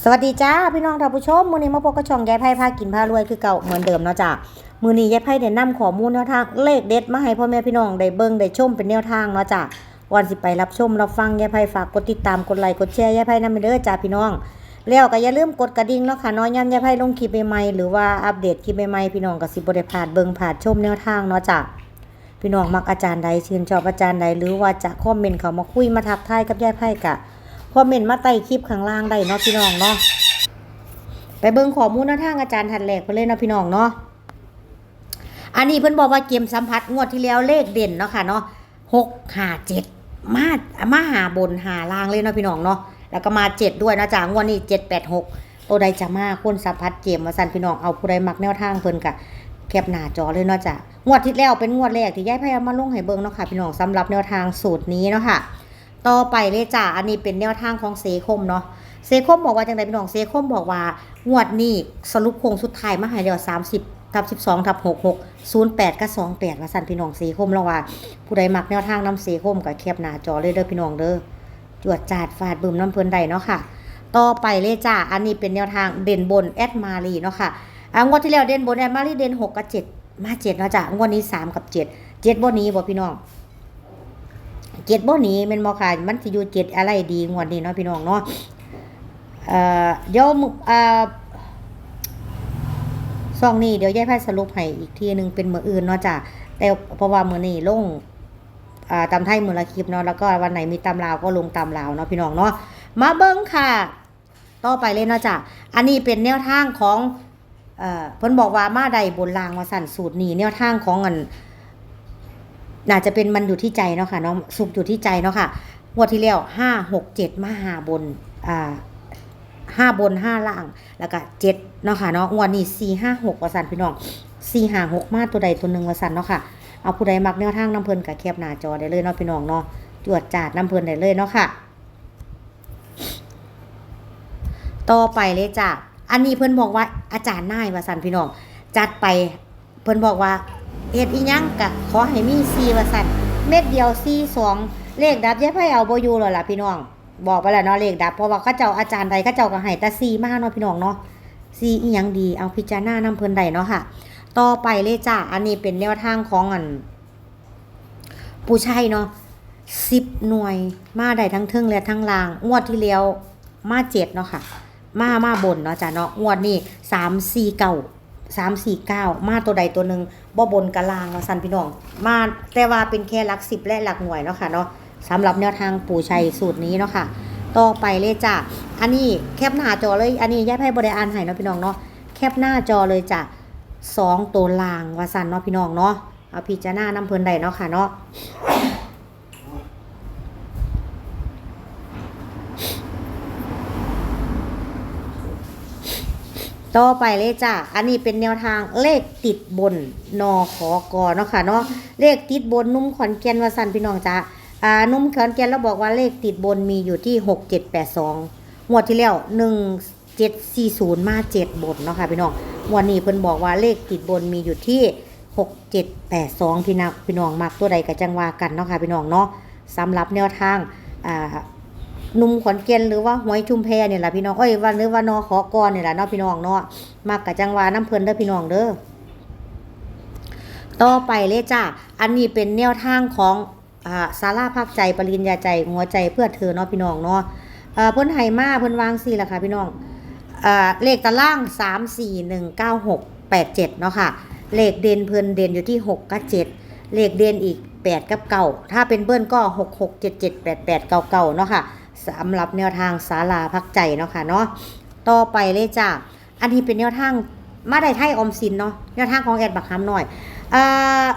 สวัสดีจ้าพี่น้องท่านผู้ชมมือนี้มาพบกับช่องยายไพ่พากินพารวยคือเก่าเหมือนเดิมเนาะจ้ามือนี้ยายไพ่ได้นำข้อมูลแนวทางเลขเด็ดมาให้พ่อแม่พี่น้องได้เบิ่งได้ชมเป็นแนวทางเนาะจ้าก่อนสิไปรับชมรับฟังยายไพ่ฝากกดติดตามกดไลค์กดแชร์ยายไพ่นำไปเด้อจ้าพี่น้องแล้วก็อย่าลืมกดกระดิ่งเนาะค่ะน้อยย่ำยายไพ่ลงคลิปใหม่ๆหรือว่าอัปเดตคลิปใหม่ๆพี่น้องก็สิบ่ได้พลาดเบิ่งพลาดชมแนวทางเนาะจ้าพี่น้องมักอาจารย์ใดชื่นชอบอาจารย์ใดหรือว่าจะคอมเมนต์เขามาคุยมาทักทายกับยายไพ่กะ คอมเมนต์มาใต้คลิปข้างล่างได้เนาะพี่น้องเนาะไปเบิ่งข้อมูลแนวทางอาจารย์ทันแหลกไปเลยเนาะพี่น้องเนาะอันนี้เพิ่นบอกว่าเกมสัมผัสงวดที่แล้วเลขเด่นเนาะค่ะเนาะหกหาเจ็ดมามาหาบนหาล่างเลยเนาะพี่น้องเนาะแล้วก็มาเจ็ดด้วยนะจ๊ะงวดนี้เจ็ดแปดหกตัวใดจะมาคนสัมผัสเกมมาสั่นพี่น้องเอาผู้ใดมักแนวทางเพิ่นกะแคปหน้าจอเลยเนาะจ้ะงวดที่แล้วเป็นงวดแรกที่ย้ายพยายามมาลงให้เบิ่งเนาะค่ะพี่น้องสำหรับแนวทางสูตรนี้เนาะค่ะ ต่อไปเลยจ้ะอันนี้เป็นแนวทางของเซคมเนาะเซคมบอกว่าจังไดพี่น้องเซคมบอกว่างวดนี้สรุปโครงสุดท้ายมาให้แล้ว30ทับ12ทับ66 08กับ28ว่าสั่นพี่น้องเซคมแล้วว่า ผู้ใดมักแนวทางนำเซคมก็แคปหน้าจอเลยเด้อพี่น้องเด้อจวดจาดฟาดบึมน้ำเพิ่นใดเนาะค่ะ ต่อไปเลยจ้ะอันนี้เป็นแนวทางเด่นบนแอดมารีเนาะค่ะอ่างวดที่แล้วเด่นบนแอดมารีเด่นหกกับเจ็ดมาเจ็ดเนาะจ้ะงวดนี้สามกับเจ็ดเจ็ดบ่หนี้บ่พี่น้อง เจ็ดบ่หนี้แม่นบ่ค่ะมันสิอยู่เจ็ดอะไรดีงวดนี้เนาะพี่น้องเนาะเอ่อเดี๋ยวมึเอ่อซองนี้เดี๋ยวยายไพ่สรุปให้อีกทีหนึงเป็นมืออื่นเนาะจ้ะแต่เพราะว่ามือนี้ลงอ่าตำไทยมือละคลิปเนาะแล้วก็วันไหนมีตำลาวก็ลงตำลาวเนาะพี่น้องเนาะมาเบิ่งค่ะ ต่อไปเลยเนาะจ้ะอันนี้เป็นแนวทางของเอ่อเพิ่นบอกว่ามาใดบนรางว่าสั่นสูตรนี้แนวทางของอัน น่าจะเป็นมันอยู่ที่ใจเนาะค่ะเนาะสุกอยู่ที่ใจเนาะค่ะงวดที่แล้วห้าหกเจ็ดมาหาบนอ่าห้าบนห้าล่าง แล้วก็เจ็ดเนาะค่ะเนาะงวดนี้สี่ห้าหกว่าสันพี่น้องสี่ห้าหกมาตัวใดตัวหนึ่งว่าสันเนาะค่ะเอาผู้ใดมักแนวทางน้ำเพลินกับแคบหน้าจอได้เลยเนาะพี่น้องเนาะจวดจาดน้ำเพลินได้เลยเนาะค่ะ ต่อไปเลยจ้ะอันนี้เพิ่นบอกว่าอาจารย์นายว่าสันพี่น้องจัดไปเพิ่นบอกว่า เฮ็ดอีหยังกะขอให้มี4ว่าสันเม็ดเดียว4 2เลขดับยายไผเอาโบอยู่แล้วล่ะพี่น้อง บอกไปแล้วเนาะเลขดับเพราะว่าเขาเจ้าอาจารย์ใดเขาเจ้าก็ให้แต่4มาเนาะพี่น้องเนาะ4อีหยังดีเอาพิจารณานำเพิ่นได้เนาะค่ะ ต่อไปเลยจ้ะอันนี้เป็นแนวทางของอันผู้ชัยเนาะ10หน่วยมาได้ทั้งเทิงและทั้งลางงวดที่แล้วมาเจ็ดเนาะค่ะ มามาบนเนาะจ้ะเนาะงวดนี้สามสี่เก้า สามสี่เก้ามาตัวใดตัวหนึ่งบ่บนกะลางเนาะสันพี่น้อง มาแต่ว่าเป็นแค่หลักสิบและหลักหน่วยเนาะค่ะเนาะสำหรับแนวทางปู่ชัยสูตรนี้เนาะค่ะ ต่อไปเลยจ้ะ อันนี้แคปหน้าจอเลย อันนี้ย่าให้บริอานให้เนาะพี่น้องเนาะ แคปหน้าจอเลยจ้ะสองตัวลางว่าสันเนาะพี่น้องเนาะ เอาพิจารณาน้ำเพลินใดเนาะค่ะเนาะ ต่อไปเลยจ้ะอันนี้เป็นแนวทางเลขติดบนนอขอกอเนาะค่ะเนาะเลขติดบนนุ่มขอนแก่นวาสันพี่น้องจ้ะอ่านุ่มขอนแก่นเราบอกว่าเลขติดบนมีอยู่ที่หกเจ็ดแปดสองงวดที่แล้วหนึ่งเจ็ดสี่ศูนย์มาเจ็ดบนเนาะค่ะพี่น้องงวดนี้เพิ่นบอกว่าเลขติดบนมีอยู่ที่หกเจ็ดแปดสองพี่นักพี่น้องมักตัวใดกับจังว่ากันเนาะค่ะพี่น้องเนาะสำหรับแนวทางอ่า นุ่มขอนแก่นหรือว่าหวยชุมแพเนี่ยแหละพี่น้องเอ้ยว่าหรือว่านอขอกรเนี่ยแหละเนาะพี่น้องเนาะมักกะจังหวาน้ำเพลินเด้อพี่น้องเด้อต่อไปเลยจ้าอันนี้เป็นแนวทางของอ่าสาราพักใจปริญญาใจหัวใจเพื่อเธอเนาะพี่น้องเนาะอ่าเพิ่นไห้มาเพิ่นวางสี่ละค่ะพี่น้องอ่าเลขตารางสามสี่หนึ่งเก้าหกแปดเจ็ดเนาะค่ะเลขเด่นเพิ่นเด่นอยู่ที่หกกับเจ็ดเลขเด่นอีกแปดกับเก้าถ้าเป็นเบิ้ลก็หกหกเจ็ดเจ็ดแปดแปดเก้าเก้าเนาะค่ะ สำหรับแนวทางศาลาพักใจเนาะค่ะเนาะต่อไปเลยจ้าอันนี้เป็นแนวทางมาได้ไทยออมสินเนาะแนวทางของแอดบักฮัมหน่อยอ่าง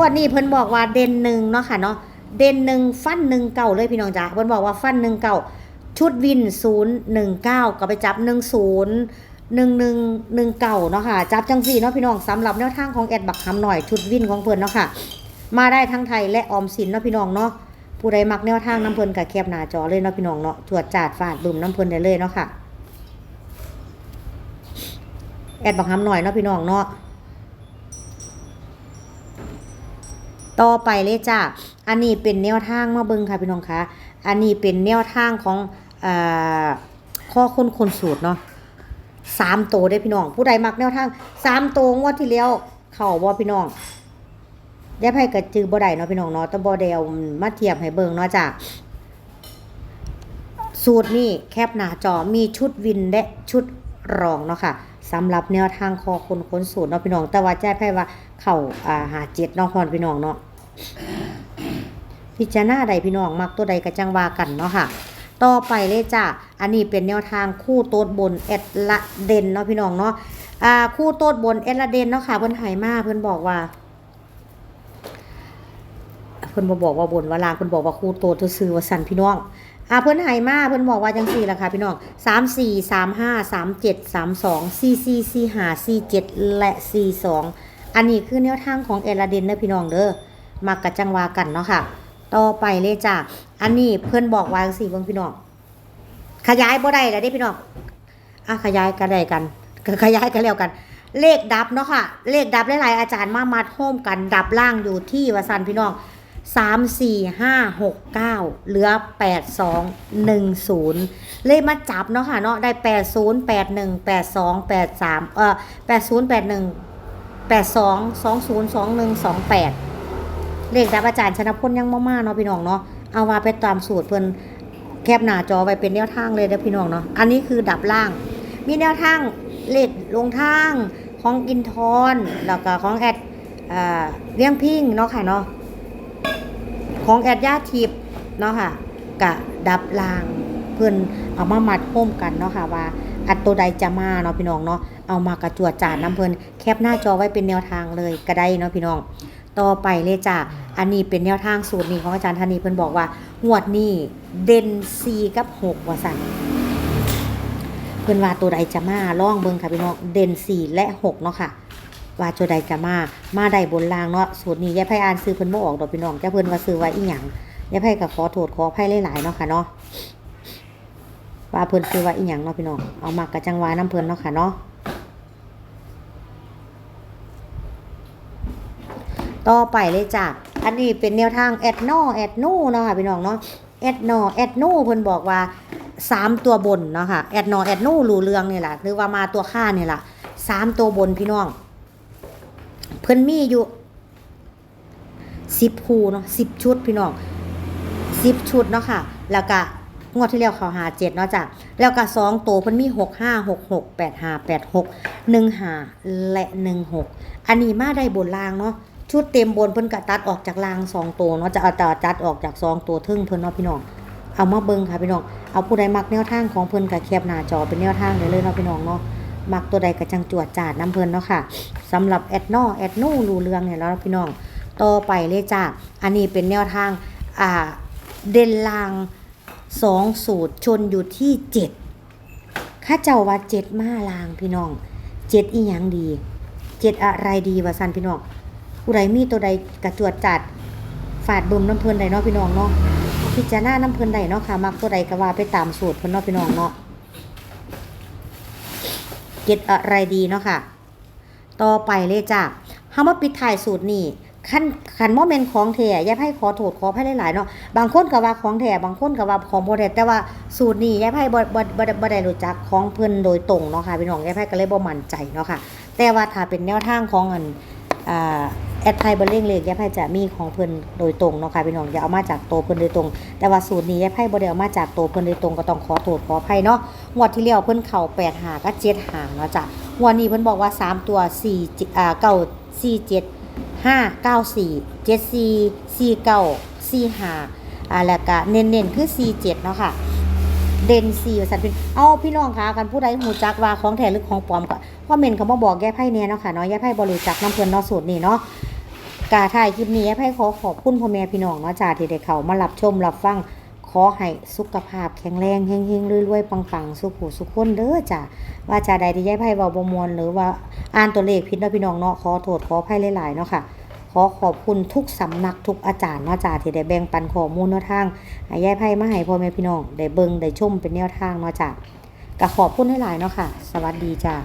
วันนี้เพิ่นบอกว่าเด่นหนึ่งเนาะค่ะเนาะเด่นหนึ่งฟันหนึ่งเก่าเลยพี่น้องจ๋าเพิ่นบอกว่าฟันหนึ่งเก่าชุดวินศูนย์หนึ่งเก้าก็ไปจับหนึ่งศูนย์หนึ่งหนึ่งหนึ่งเก่าเนาะค่ะจับจังสี่เนาะพี่น้องสำหรับแนวทางของแอดบักคำหน่อยชุดวินของเพิ่นเนาะค่ะมาได้ทั้งไทยและออมสินเนาะพี่น้องเนาะ ผู้ใดมักแนวทางน้ำเพลินกับแคบหน้าจอเลยเนาะพี่น้องเนาะตรวจจาดฟาดดุมน้ำเพลินได้เลยเนาะค่ะ แอดบักคำหน่อยเนาะพี่น้องเนาะต่อไปเลยจ้าอันนี้เป็นแนวทางมาเบิ่งค่ะพี่น้องคะอันนี้เป็นแนวทางของอข้อค้นคนสูตรเนาะสามโตได้พี่น้อง ผู้ใดมักแนวทางสามโตงวดที่แล้วเข้าบ่พี่น้อง ได้ไพ่กระจือบ่ได้เนาะพี่น้องเนาะต่บ่ได้เอามาเทียบให้เบิ่งเนาะจ้ะสูตรนี่แคบหน้าจอมีชุดวินและชุดรองเนาะค่ะสำหรับแนวทางคอคนค้นสูตรเนาะพี่น้อง แต่ว่าแจ้ไพ่ว่าเข้าอ่าหาเจ็ดเนาะพรพี่น้องเนาะพิจารณาใดพี่น้องมักตัวใดกระจังวากันเนาะค่ะ ต่อไปเลยจ้ะอันนี้เป็นแนวทางคู่โต๊ดบนแอดละเด่นเนาะพี่น้องเนาะอ่าคู่โต๊ดบนแอดละเด่นเนาะค่ะเพิ่อนไหมาเพิ่อนบอกว่า พิ่นบ่บอกว่าบนว่าลางเพิ่นบอกว่าคู่โต๊ดซื่อว่าสั่นพี่น้องอ่าเพิ่นไหมาเพิ่นบอกว่าจังซี่ล่ะค่ะพี่น้อง3 4 3 5 3 7 3 2 4 4 4 5 4 7และ4 2อันนี้คือแนวทางของแอละเดนเด้อพี่น้องเด้อมักกะจังวากันเนาะค่ะ ต่อไปเลยจ้ะอันนี้เพื่อนบอกว่าสิเบิ่งพี่น้องขยายบ่ได้แล้วเด้พี่น้องอะขยายกันได้กันขยายกันแล้วกัน เลขดับเนาะค่ะ เลขดับหลายๆอาจารย์มามัดโฮมกันดับล่างอยู่ที่วสันพี่น้อง สามสี่ห้าหกเก้าเหลือแปดสองหนึ่งศูนย์เลยมาจับเนาะค่ะเนาะได้แปดศูนย์แปดหนึ่งแปดสองแปดสามเออแปดศูนย์แปดหนึ่งแปดสองสองศูนย์สองหนึ่งสองแปดเลขดับอาจารย์ชนะพลยังมากๆเนาะพี่น้องเนาะเอาว่าไปตามสูตรเพิ่นแคบหน้าจอไว้เป็นแนวทางเลยเด้อพี่น้องเนาะอันนี้คือดับล่าง มีแนวทางเลขลงทางของอินทอนแล้วก็ของแอดอ่าเลี้ยงพิงเนาะค่ะเนาะ ของแอดยาทิพย์เนาะค่ะกะดับล่างเพิ่อนเอามามัดโฮมกันเนาะค่ะว่าอัดตัวใดจะมาเนาะพี่น้องเนาะเอามากระจวดจาดน้ำเพิ่นแคปหน้าจอไว้เป็นแนวทางเลยก็ได้เนาะพี่น้อง ต่อไปเลยจ้ะอันนี้เป็นแนวทางสูตรนี้ของอาจารย์ธนีเพิ่นบอกว่างวดนี้เด่น4กับ6ว่าสั่นเพิ่นว่าตัวใดจะมาล่องเบิ่งค่ะพี่น้องเด่น4และ6เนาะค่ะ ว่าตัวใดจะมา มาได้บนล่างเนาะ สูตรนี้ยายไพ่อ่านซื้อเพิ่นบ่ออกดอกพี่น้องแกเพิ่นว่าซื้อไว้อีหยังยายไพ่ก็ขอโทษขออภัยหลายๆเนาะค่ะเนาะ ว่าเพิ่นซื้อไว้อีหยังเนาะพี่น้อง เอามากระจังวาน้ำเพิ่นเนาะค่ะเนาะต่อไปเลยจ้ะ อันนี้เป็นแนวทางแอดโนแอดนูเนาะค่ะพี่น้องเนาะ แอดโนแอดนูเพิ่นบอกว่าสามตัวบนเนาะค่ะ แอดโนแอดนูรูเรื่องนี่แหละหรือว่ามาตัวค่านี่แหละสามตัวบนพี่น้อง เพิ่นมีอยู่สิบคู่เนาะสิบชุดพี่น้องสิบชุดเนาะค่ะ แล้วก็งวดที่แล้วเขาหาเจ็ดเนาะจ้ะแล้วก็สองตัวเพิ่นมีหกห้าหกหกแปดห้าแปดหกหนึ่งห้าและหนึ่งหกอันนี้มาได้บนล่างเนาะชุดเต็มบนเพิ่นกะตัดออกจากรางสองตัวเนาะจะเอาแต่จัดออกจากสองตัวทึ่งเพิ่นเนาะพี่น้องเอามาเบิ่งค่ะพี่น้องเอาผู้ใดมักแนวทางของเพิ่นกะแคบหน้าจอเป็นแนวทางได้เลยเนาะพี่น้องเนาะ มักตัวใดกะจังจวดจาดน้ำเพลินเนาะค่ะสำหรับแอดนอแอดนูรูเรื่องเนี่ยแล้วพี่น้องต่อไปเลยจ้าอันนี้เป็นแนวทางอ่าเดนลางสองสูตรชนอยู่ที่เจ็ดข้าเจ้าว่าเจ็ดมาลางพี่น้องเจ็ดอีหยังดีเจ็ดอะไรดีวะสันพี่น้องผู้ใดมีตัวใดกระจวดจัดฝาดบุมน้ำเพลินใดเนาะพี่น้องเนาะพิจารณาน้ำเพลินใดเนาะค่ะมักตัวใดก็ว่าไปตามสูตรเพิ่นเนาะพี่น้องเนาะ เก็ตอะไรดีเนาะค่ะ ต่อไปเลยจ้ะเฮามาปิดถ่ายสูตรนี่ขันขันโมเมนต์ของแท้อย่าให้ขอโทษขออภัยหลายๆเนาะบางคนก็ว่าของแท้บางคนก็ว่าของโบ่แท้แต่ว่าสูตรนี้ย่าให้บ่บ่บ่บ่ได้รู้จักของเพิ่นโดยตรงเนาะค่ะพี่น้องย่าให้ก็เลยบ่มั่นใจเนาะค่ะ แต่ว่าถ้าเป็นแนวทางของอันอ่า แอดไพเบอร์เล่งเลขยายไพ่จะมีของเพิ่นโดยตรงเนาะค่ะพี่น้องอย่าเอามาจากโตเพิ่นโดยตรง แต่ว่าสูตรนี้ยายไพ่บ่ได้เอามาจากโตเพิ่นโดยตรงก็ต้องขอโทษขออภัยเนาะงวดที่แล้วเพิ่นเข้า8หากับ7หาเนาะจ้ะงวดนี้เพิ่นบอกว่า3ตัว4อ่า9 4 7 5 9 4 7 4 4 9 4 5อ่าแล้วก็เน้นๆคือ4 7เนาะค่ะเด่นสี่สันเป็นเอาพี่น้องคะกันผู้ใดหูจักว่าของแท้หรือของปลอมก็พ่อเมนเขามาบอกแก้ไพ่เนี่ยเนาะค่ะเนาะแก้ไพ่บริจักน้ำเพื่อนเนาะสูตรนี่เนาะ กาถ่ายคลิปนี้แก้ไพ่ขอขอบคุณพ่อแม่พี่น้องเนาะจ่าที่ได้เขามารับชมรับฟังขอให้สุขภาพแข็งแรงเฮงๆรวยๆปังๆ สุขหูสุขคนเด้อจ้าว่าจ่าใดที่แก้ไพ่เบาบมวลหรือว่าอ่านตัวเลขผิดเนาะพี่น้องเนาะขอโทษขออภัยหลายๆเนาะค่ะขอขอบคุณทุกสำนักทุกอาจารย์เนาะจ้าที่ได้แบ่งปันข้อมูลแนวทางให้ยายไพ่มาให้พ่อแม่พี่น้องได้เบิ่งได้ชมเป็นแนวทางเนาะจ้ะก็ขอบคุณหลายๆเนาะค่ะ สวัสดีจ้า